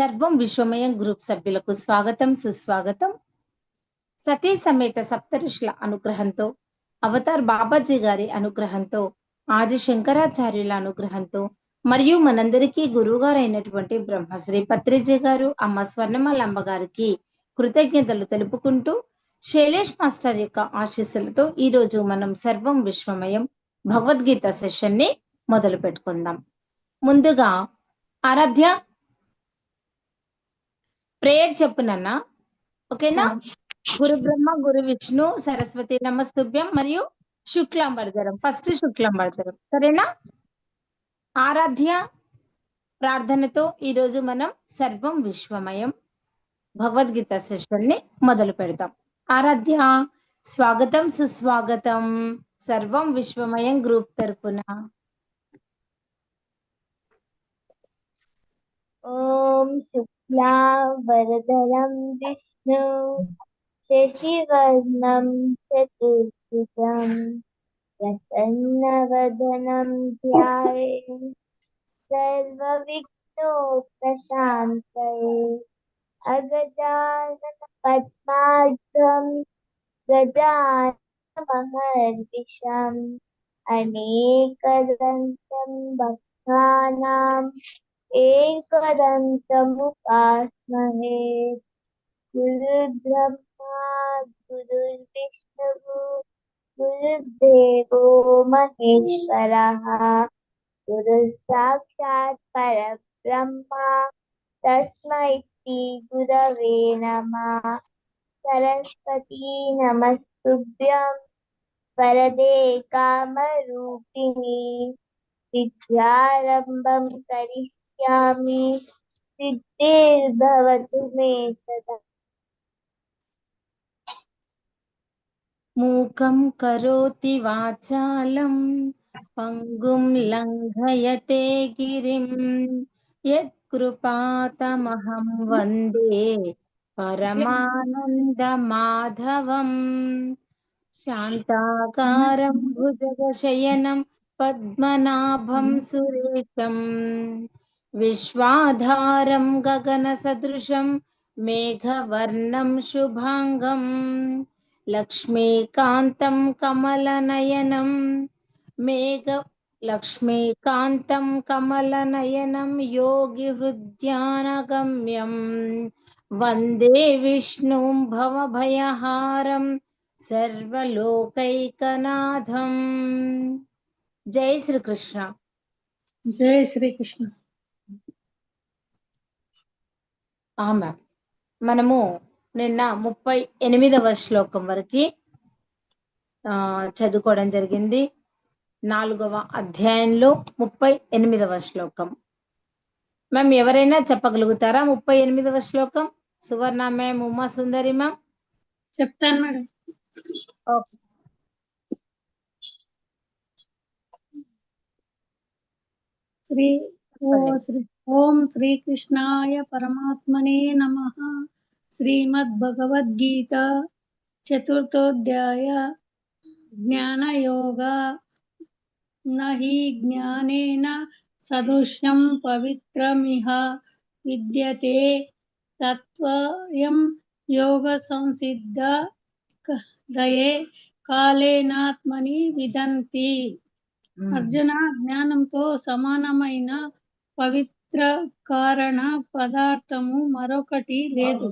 సర్వం విశ్వమయం గ్రూప్ సభ్యులకు స్వాగతం సుస్వాగతం. సతీ సమేత సప్తఋషుల అనుగ్రహంతో అవతార్ బాబాజీ గారి అనుగ్రహంతో ఆది శంకరాచార్యుల అనుగ్రహంతో మరియు మనందరికీ గురువుగారైనటువంటి బ్రహ్మశ్రీ పత్రిజీ గారు అమ్మ స్వర్ణమాలమ్మ గారికి కృతజ్ఞతలు తెలుపుకుంటూ శైలేష్ మాస్టర్ యొక్క ఆశీస్సులతో ఈ రోజు మనం సర్వం విశ్వమయం భగవద్గీత సెషన్ని మొదలు పెట్టుకుందాం ముందుగా ఆరాధ్య ప్రేయర్ చెప్పునన్నా ఓకేనా? గురు బ్రహ్మ గురు విష్ణు సరస్వతి నమస్తుభ్యం మరియు శుక్లాంబరధరం. ఫస్ట్ శుక్లాంబరధరం. సరేనా? ఆరాధ్య ప్రార్థనతో ఈరోజు మనం సర్వం విశ్వమయం భగవద్గీత సెషన్ని మొదలు పెడతాం ఆరాధ్య స్వాగతం సుస్వాగతం. సర్వం విశ్వమయం గ్రూప్ తరపున. ॐ शुक्लावरदनं विष्णु शशिवर्णं चतुर्भुजं प्रसन्नवदनं ध्याये सर्वविघ्नोपशान्तये अगजाननपद्मार्गं गजानमहर्निशम् अनेकदन्तं भक्तानाम् एकदन्तमुपास्महे गुरुर्ब्रह्मा, गुरुर्विष्णुः, गुरुर्देवो महेश्वरः गुरुः साक्षात् परब्रह्मा, तस्मै श्री गुरवे नमः। सरस्वती नमस्तुभ्यं, वरदे कामरूपिणी, विद्यारम्भं यामि सिद्धिर्भवतु मे सदा। मूकं करोति वाचालं, पङ्गुं लङ्घयते गिरिं। यत्कृपातमहं वंदे परमानन्दमाधवम्। शान्ताकारं भुजगशयनं, पद्मनाभं सुरेशम्। विश्वाधारं गगनसदृशं मेघवर्णं शुभाङ्गं लक्ष्मीकान्तं कमलनयनं मेघ लक्ष्मीकान्तं योगी योगिहृद्यानगम्यं वंदे विष्णुं भवभयहारं सर्वलोकैकनाथम्। जय श्री कृष्ण जय श्री कृष्ण శ్రీకృష్ణ ఆమె. మనము నిన్న ముప్పై ఎనిమిదవ శ్లోకం వరకు ఆ చదువుకోవడం జరిగింది. నాలుగవ అధ్యాయంలో ముప్పై ఎనిమిదవ శ్లోకం. మ్యామ్ ఎవరైనా చెప్పగలుగుతారా ముప్పై ఎనిమిదవ శ్లోకం? Suvarna ma'am Uma Sundari ma'am? చెప్తాను మేడం. ఓకే. శ్రీ ఓ చెప్పండి. శ్రీ ఓం శ్రీకృష్ణాయ పరమాత్మనే నమ శ్రీమద్ భగవద్గీత చతుర్థోధ్యాయ జ్ఞానయోగ నహి జ్ఞానేన సదృశ్యం పవిత్రమిహ విద్యతే తత్వయం యోగ సంసిద్ధ క- దయే కాలేనాత్మని విదంతి మ్మ్. అర్జున జ్ఞానంతో సమానమైన పవిత్ర కారణ పదార్థము మరొకటి. లేదు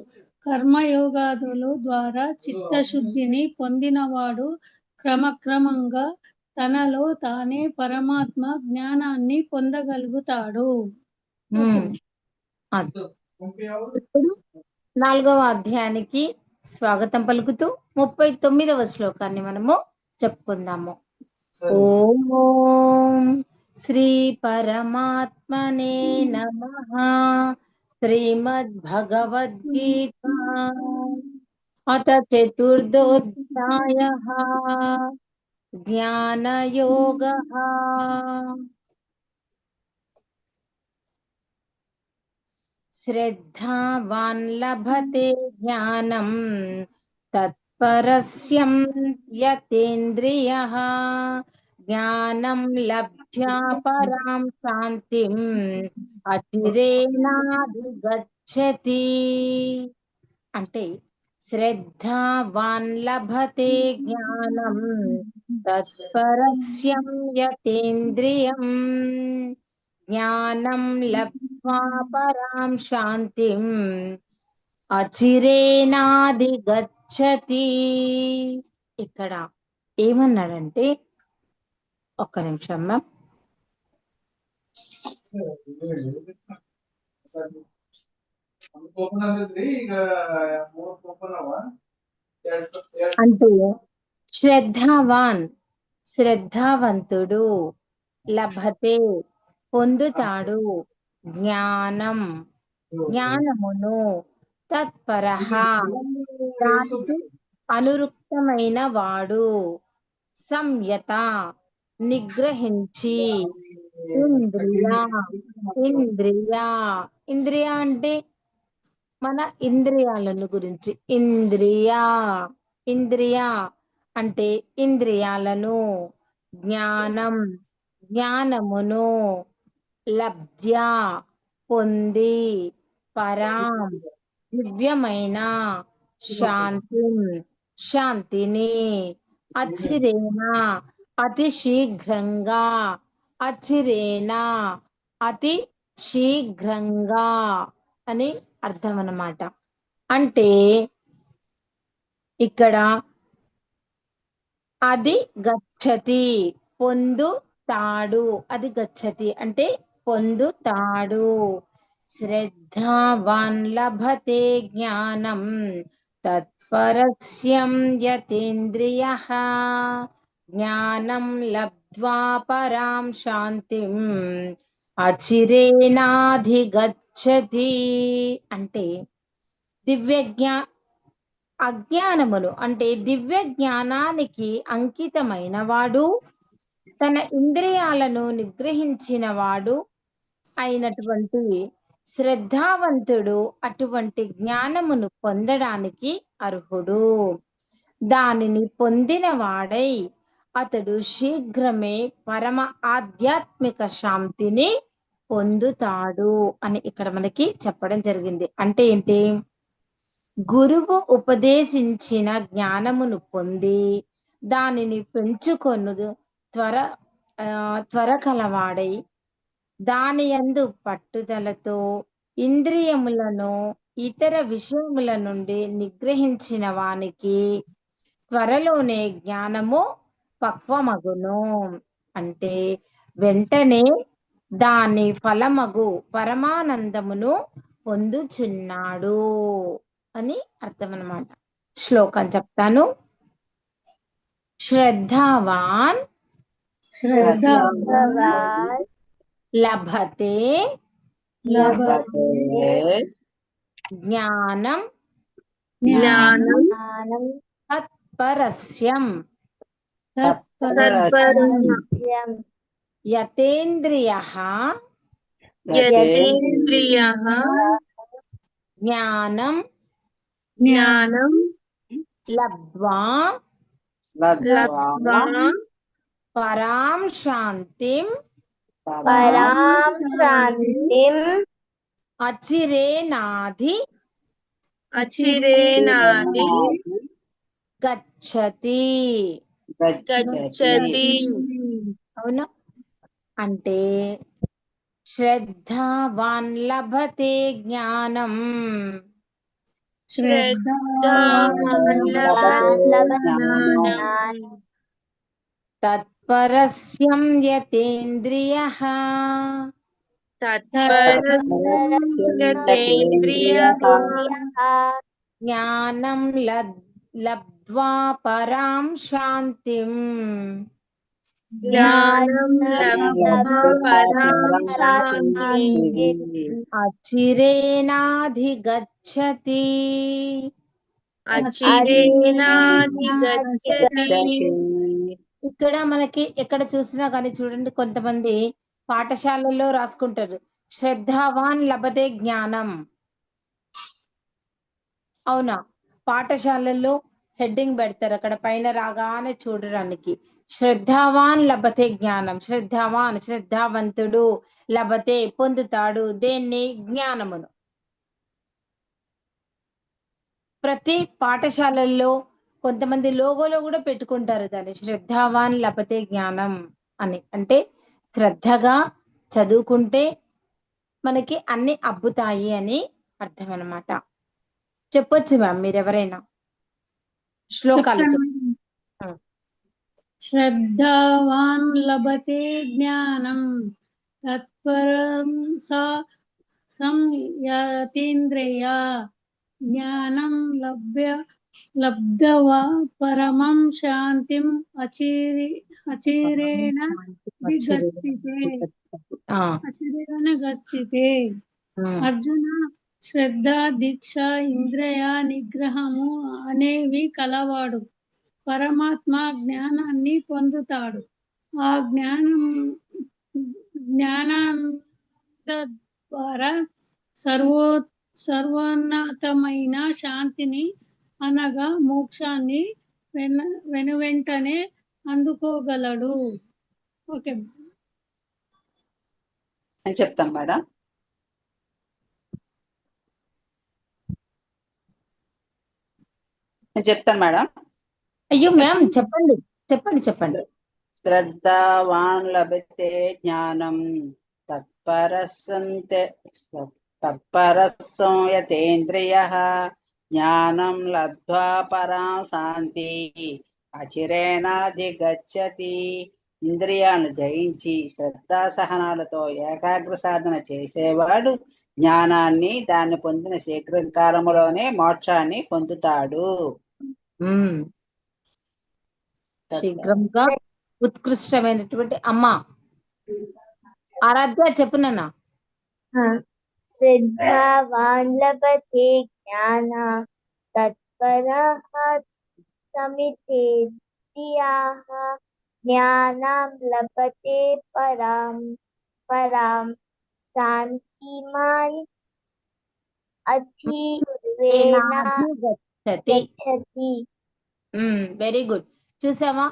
కర్మయోగాదులు ద్వారా చిత్తశుద్ధిని పొందినవాడు క్రమక్రమంగా తనలో తానే పరమాత్మ జ్ఞానాన్ని పొందగలుగుతాడు. నాలుగవ అధ్యాయానికి స్వాగతం పలుకుతూ ముప్పై తొమ్మిదవ శ్లోకాన్ని మనము చెప్పుకుందాము. ఓం శ్రీ పరమాత్మనే నమ శ్రీమద్ భగవద్గీత అత చతుర్థోధ్యాయ జ్ఞానయోగ శ్రద్ధావాన్ లభతే జ్ఞానం జ్ఞానం లభ్యా పరాం శాంతిం అచిరేనాధిగచ్చతి అంటే శ్రద్ధావాన్ లభతే జ్ఞానం తత్పరస్యం యతేంద్రియం. జ్ఞానం లబ్ధ్వా పరాం శాంతిం అచిరేనాధిగచ్చతి ఇక్కడ ఏమన్నాడంటే ఒక్క నిమిషం మ్యామ్. అంటూ శ్రద్ధావాన్ శ్రద్ధావంతుడు లభతే పొందుతాడు జ్ఞానం జ్ఞానమును తత్పర అనురుక్తమైన వాడు సంయత నిగ్రహించి ఇంద్రియ ఇంద్రియ ఇంద్రియ అంటే మన ఇంద్రియాలను గురించి. ఇంద్రియ ఇంద్రియ అంటే ఇంద్రియాలను జ్ఞానం జ్ఞానమును లబ్ధ్య పొంది పరాం దివ్యమైన శాంతి శాంతిని అచిరేన అతి శీఘ్రంగా అచిరేనా అతి శీఘ్రంగా అని అర్థం అన్నమాట అంటే ఇక్కడ అది గచ్చతి పొందుతాడు. అది గచ్చతి అంటే పొందుతాడు. శ్రద్ధావాన్ లభతే జ్ఞానం తత్పరస్యం యతేంద్రియ. జ్ఞానం లబ్ధ్వా పరాం శాంతిం అచిరేనాధిగచ్చతి అంటే దివ్య జ్ఞా అజ్ఞానమును అంటే దివ్య జ్ఞానానికి అంకితమైన వాడు తన ఇంద్రియాలను నిగ్రహించిన వాడు అయినటువంటి శ్రద్ధావంతుడు అటువంటి జ్ఞానమును పొందడానికి అర్హుడు. దానిని పొందిన వాడై అతడు శీఘ్రమే పరమ ఆధ్యాత్మిక శాంతిని పొందుతాడు అని ఇక్కడ మనకి చెప్పడం జరిగింది. అంటే ఏంటి? గురువు ఉపదేశించిన జ్ఞానమును పొంది దానిని పెంచుకొను త్వర త్వర కలవాడై దాని యందు పట్టుదలతో ఇంద్రియములను ఇతర విషయముల నుండి నిగ్రహించిన వానికి త్వరలోనే జ్ఞానము పక్వమగును అంటే వెంటనే దాని ఫలమగు పరమానందమును పొందుచున్నాడు అని అర్థం అన్నమాట శ్లోకం చెప్తాను. శ్రద్ధావాన్ లభతే లభతే జ్ఞానం జ్ఞానం జ్ఞానం తత్పరస్యం తత్పరస్యం పరస్యం యతేంద్రియ యతేంద్రియ జ్ఞానం జ్ఞానం లబ్ధ్వా లబ్ధ్వా పరాం శాంతిం పరాం శాంతిం అచిరేనాధి అచిరేనాది గచ్చతి. అవునా? అంటే శ్రద్ధావాన్ లభతే జ్ఞానం. శ్రద్ధావాన్ లభతే జ్ఞానం. తత్పరస్యం యతేంద్రియ. తత్పరస్యేంద్రియ జ్ఞానం లబ్- పరాం శాంతిం అచిరేనాధిగచ్చతి అచిరేనాధిగచ్చతి ఇక్కడ మనకి ఎక్కడ చూసినా కానీ చూడండి కొంతమంది పాఠశాలల్లో రాసుకుంటారు శ్రద్ధావాన్ లభతే జ్ఞానం. అవునా? పాఠశాలల్లో హెడ్డింగ్ పెడతారు. అక్కడ పైన రాగానే చూడడానికి శ్రద్ధావాన్ లభతే జ్ఞానం. శ్రద్ధావాన్ శ్రద్ధావంతుడు లభతే పొందుతాడు. దేన్ని? జ్ఞానమును. ప్రతి పాఠశాలల్లో కొంతమంది లోగోలో కూడా పెట్టుకుంటారు దాన్ని. శ్రద్ధావాన్ లభతే జ్ఞానం అని. అంటే శ్రద్ధగా చదువుకుంటే మనకి అన్ని అబ్బుతాయి అని అర్థం అన్నమాట చెప్పొచ్చు మ్యామ్ మీరు ఎవరైనా శ్లోకాలు చెప్పు. ఉం. శ్రద్ధావాన్ లభతే జ్ఞానం తత్పరం సా సంయతీంద్రియ జ్ఞానం లభ్య లబ్ధవా పరమం శాంతిం అచిరి అచిరేణ విగచ్చితే శ్రద్ధ దీక్ష ఇంద్రియ నిగ్రహము అనేవి కలవాడు. పరమాత్మ జ్ఞానాన్ని పొందుతాడు. ఆ జ్ఞానం జ్ఞానం ద్వారా సర్వో సర్వోన్నతమైన శాంతిని అనగా మోక్షాన్ని వెన వెనువెంటనే అందుకోగలడు. ఓకే. చెప్తాను మేడం. చెప్తాను మేడం. అయ్యో మ్యామ్ చెప్పండి. చెప్పండి చెప్పండి. శ్రద్ధావాన్ లభతే జ్ఞానం తత్పరసంతే తత్పరసంయతేంద్రియ జ్ఞానం లబ్ధ్వా పరాం శాంతి అచిరేనాధిగచ్చతి ఇంద్రియాలను జయించి శ్రద్ధా సహనాలతో ఏకాగ్ర సాధన చేసేవాడు జ్ఞానాన్ని దాన్ని పొందిన శీఘ్రకాలములోనే మోక్షాన్ని పొందుతాడు. శీఘ్రంగా ఉత్కృష్టమైనటువంటి అమ్మ. ఆరాధ్య చెప్పునన్నా శ్రద్ధావాన్ జ్ఞాన తత్పర జ్ఞానం లభతే పరాం పరాం శాంతిమాన్ గచ్చతి వెరీ గుడ్. చూసావా?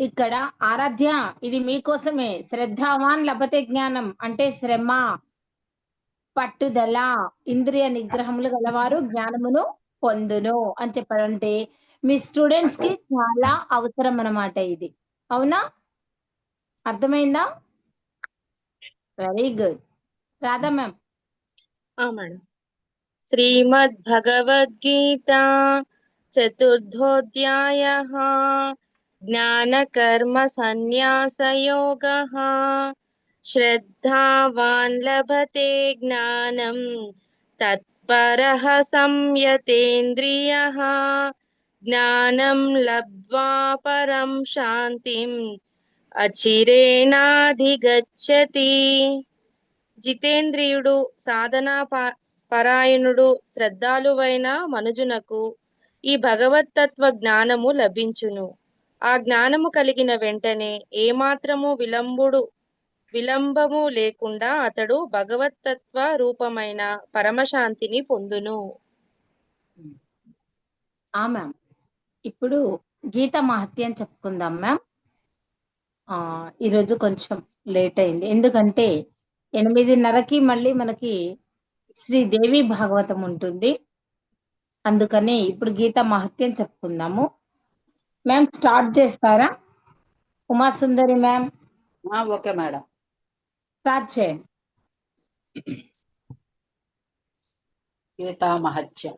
ఇక్కడ ఆరాధ్య ఇది మీకోసమే. శ్రద్ధావాన్ లభతే జ్ఞానం అంటే శ్రమ పట్టుదల ఇంద్రియ నిగ్రహములు గలవారు జ్ఞానమును పొందును అని చెప్పాలంటే మీ స్టూడెంట్స్కి చాలా అవసరం అన్నమాట ఇది. అవునా? అర్థమైందా? Very good. Radha ma'am. Madam. Shrimad Bhagavadgita చతుర్థోధ్యాయ జ్ఞానకర్మ సన్యాసయోగ శ్రద్ధావాన్ లభతే జ్ఞానం తత్పరః సంయతేంద్రియ జ్ఞానం లబ్ధ్వా పరం శాంతిం అచిరేనాధిగచ్చతి జితేంద్రియుడు సాధనా ప- పరాయణుడు శ్రద్ధాలువైన మనుజునకు ఈ భగవత్తత్వ జ్ఞానము లభించును. ఆ జ్ఞానము కలిగిన వెంటనే ఏమాత్రము విలంబుడు విలంబము లేకుండా అతడు భగవత్తత్వ రూపమైన పరమశాంతిని పొందును. ఆ మ్యామ్. ఇప్పుడు గీత మహత్యం చెప్పుకుందాం మ్యామ్. ఆ ఈరోజు కొంచెం లేట్ అయింది. ఎందుకంటే ఎనిమిదిన్నరకి మళ్ళీ మనకి శ్రీదేవి భాగవతం ఉంటుంది. అందుకని ఇప్పుడు గీత మహత్యం చెప్పుకుందాము. మ్యామ్ స్టార్ట్ చేస్తారా? Umasundari ma'am okay madam. Start చేయండి. గీతా మహత్యం.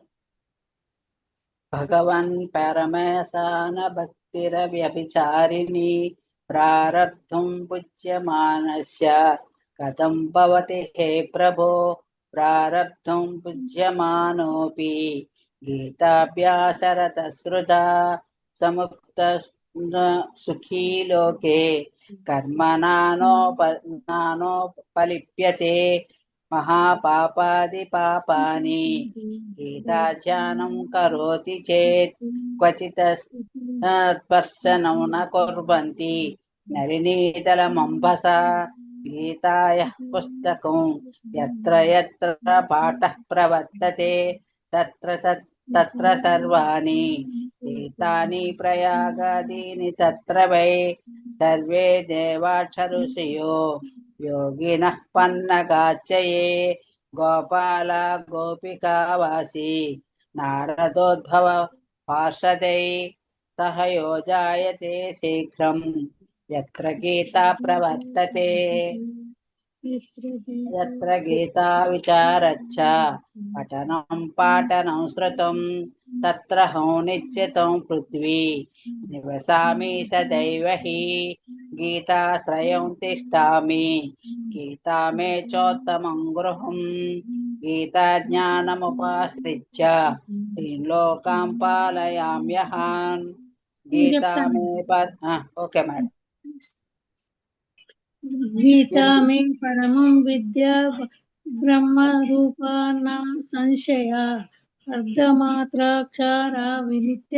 భగవన్ పరమేశాన భక్తిర వ్యభిచారిణి ప్రారబ్ధం పుజ్యమానస్య. కథం భవతి హే ప్రభో. ప్రారబ్ధం పుజ్యమానోపి గీతాభ్యాసరత సముక్త సుఖీ లోకే కర్మనానోప నానోపలిప్యతే మహాపాపాది పాపాని గీతాధ్యానం కరోతి చేత్ క్వచిత స్పర్శనం న కుర్వంతి నలినీతలమంబస గీతాయ పుస్తకం ఎత్ర ఎత్ర పాఠ ప్రవర్తతే తత్ర తత్ర సర్వాణి గీతాని ప్రయాగాదీని తత్ర వై సర్వే దేవాక్షరుషయో యోగిన పన్నగాచయే గోపాల గోపికావాసి నారదోద్భవ పార్షదై సహయోజాయతే శీఘ్రం. గీతా ప్రవర్తతే యత్ర గీతా విచారచ్చ పఠనం పాఠనం శ్రుతం తత్ర హౌ నిత్యతం పృథ్వీ నివసామి సదైవ హి గీతాశ్రయం తిష్టామి గీతా మే చోత్తమం గృహం గీతా జ్ఞానముపాశ్రిత్య లోకాం పాలయామ్యహాన్ గీతా మే పద్ ఓకే మేడం గీతా మే పరమం విద్య బ్రహ్మ రూప నా సంశయ అర్ధమాత్రాక్షర వినిత్య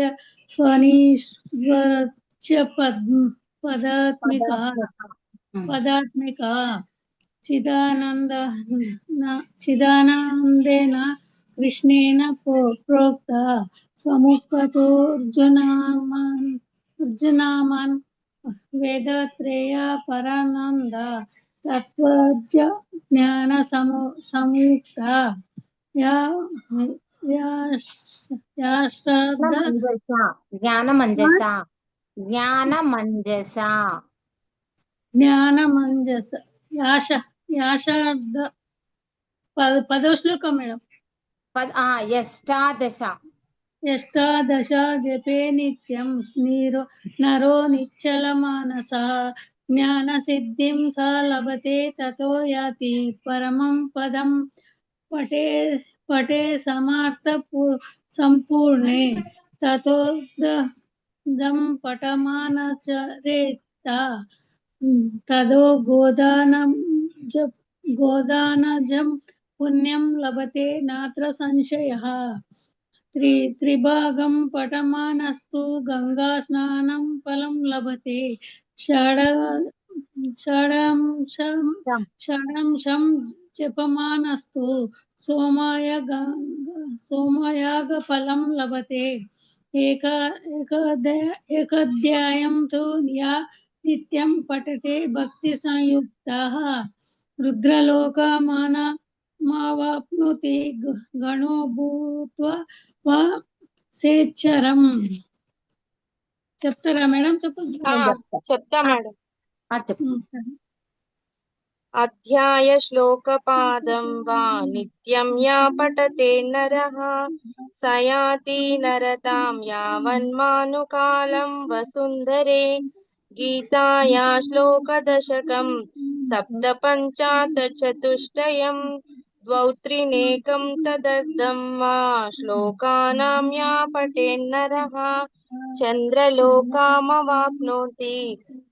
స్వనీశ్వరచ్చ పద్ పదాత్మిక పదాత్మిక చిదానంద చిదానందేన కృష్ణేన ప్రో- ప్రోక్త స్వముఖతోర్జునామన్ అర్జునామన్ వేదత్రేయ పరానంద తత్వజ్ఞ జ్ఞాన సము సంయుక్త జ్ఞాన మంజస జ్ఞాన మంజస జ్ఞాన మంజస యాశ యాశార్థ పద శ్లోకం మేడం। ఎష్టాదశ అష్టాదశ జపే నిత్యం నీరో నరో నిశ్చల మానస జ్ఞాన సిద్ధిం స లభతే తతో యాతి పరమం పదం. పటే పటే సమార్థ పు- సంపూర్ణే తతో ద- దం పటమానచరేత తదో గోదానం జ త్రి త్రిభాగం పటమానస్తు గంగా స్నానం ఫలం లభతే. షడ షడంశం జపమానస్తు సోమాయ సోమయాగ ఫలం లభతే. ఏక ఏకాధ్యాయ ఏకాధ్యాయం తు యా నిత్యం పఠతే భక్తి సంయుక్తः. రుద్రలోకమాన మావాప్నోతి గ- గణో భూత్వా వా సేచ్చరం. చెప్తారా మేడం? చెప్పండి చెప్తా మేడం. అధ్యాయ శ్లోకపాదం వా నిత్యం యా పఠతే నరః సయాతి నరతాం యావన్మానుకాలం వసుంధరే గీతాయా శ్లోకదశకం సప్త పంచాత చతుష్టయం द्वौ त्रिनेकं तदर्थं वा श्लोकानां या पठेन्नरः। चन्द्रलोकामवाप्नोति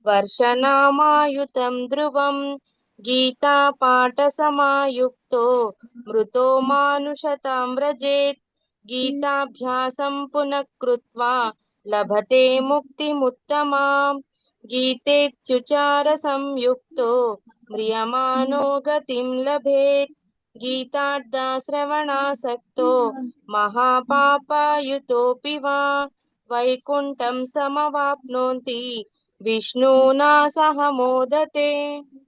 वर्षनामायुतं ध्रुवम् गीतापाठसमायुक्तो मृतो मानुषतां व्रजेत्। गीताभ्यासं पुनः कृत्वा लभते मुक्तिमुत्तमाम्। गीतेत्युचारसंयुक्तो म्रियमाणो गतिं लभेत्। మ్రియమానో గతిం లభేత్ గీతార్థశ్రవణాసక్తో మహాపాపాయుతోపి వా వైకుంఠం సమవాప్నోతి విష్ణునా సహ మోదతే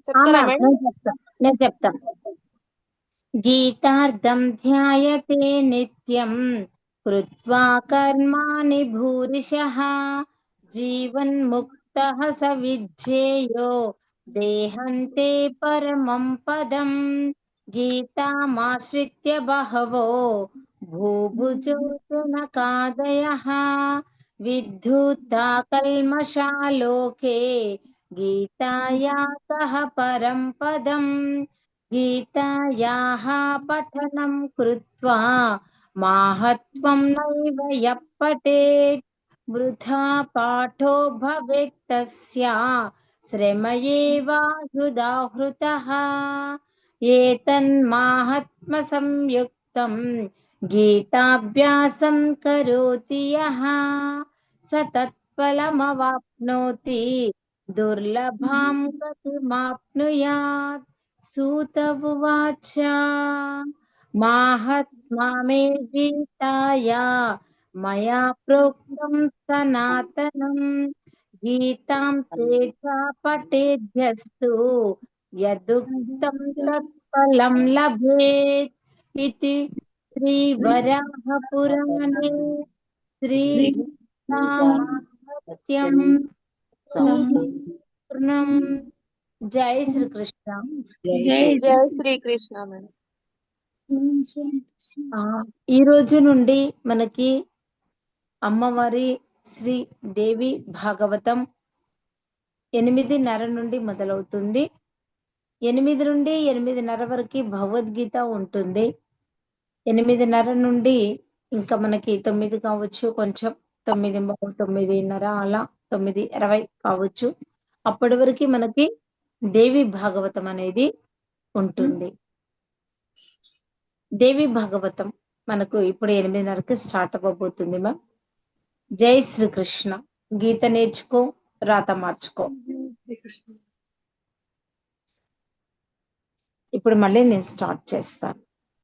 చెప్తారా ఆమె, మేడం నేను చెప్తా నేను చెప్తా గీతార్థం ధ్యాయతే నిత్యం కృత్వా కర్మాణి భూరిశః జీవన్ముక్తః స విజ్ఞేయో దేహంతే పరమం పదం गीताश्रि बहवो। भूभुजोऽर्जुनकादयः विद्युत्ताकल्मषालोके गीताया सह परं पदम् गीतायाः पठनं कृत्वा माहत्वं नैव वृथा पाठो भवेत् तस्य श्रम एवाहुदाहृतः एतन्माहात्म्यसंयुक्तम् गीताभ्यासं करोति यः। स तत्फलमवाप्नोति दुर्लभां गतिमाप्नुयात् सूत उवाच माहात्मा मे गीताया मया प्रोक्तं सनातनं गीतां ते च पठेद्यस्तु యదుక్తం తత్ఫలం లభేత్ ఇది శ్రీవరాహ పురాణే శ్రీ సత్యం పూర్ణం జై శ్రీకృష్ణ జై జై శ్రీకృష్ణ ఓం శాంతి ఆ, ఈ రోజు నుండి మనకి అమ్మవారి శ్రీ దేవి భాగవతం ఎనిమిదిన్నర నుండి మొదలవుతుంది. ఎనిమిది నుండి ఎనిమిదిన్నర వరకు భగవద్గీత ఉంటుంది. ఎనిమిదిన్నర నుండి ఇంకా మనకి తొమ్మిది కావచ్చు కొంచెం తొమ్మిది తొమ్మిదిన్నర అలా తొమ్మిది ఇరవై కావచ్చు. అప్పటి వరకు మనకి దేవి భాగవతం అనేది ఉంటుంది. దేవి భాగవతం మనకు ఇప్పుడు ఎనిమిదిన్నరకి స్టార్ట్ అవ్వబోతుంది మ్యామ్. జై శ్రీకృష్ణ. గీత నేర్చుకో రాత మార్చుకో. ఇప్పుడు మళ్ళీ నేను స్టార్ట్ చేస్తాను.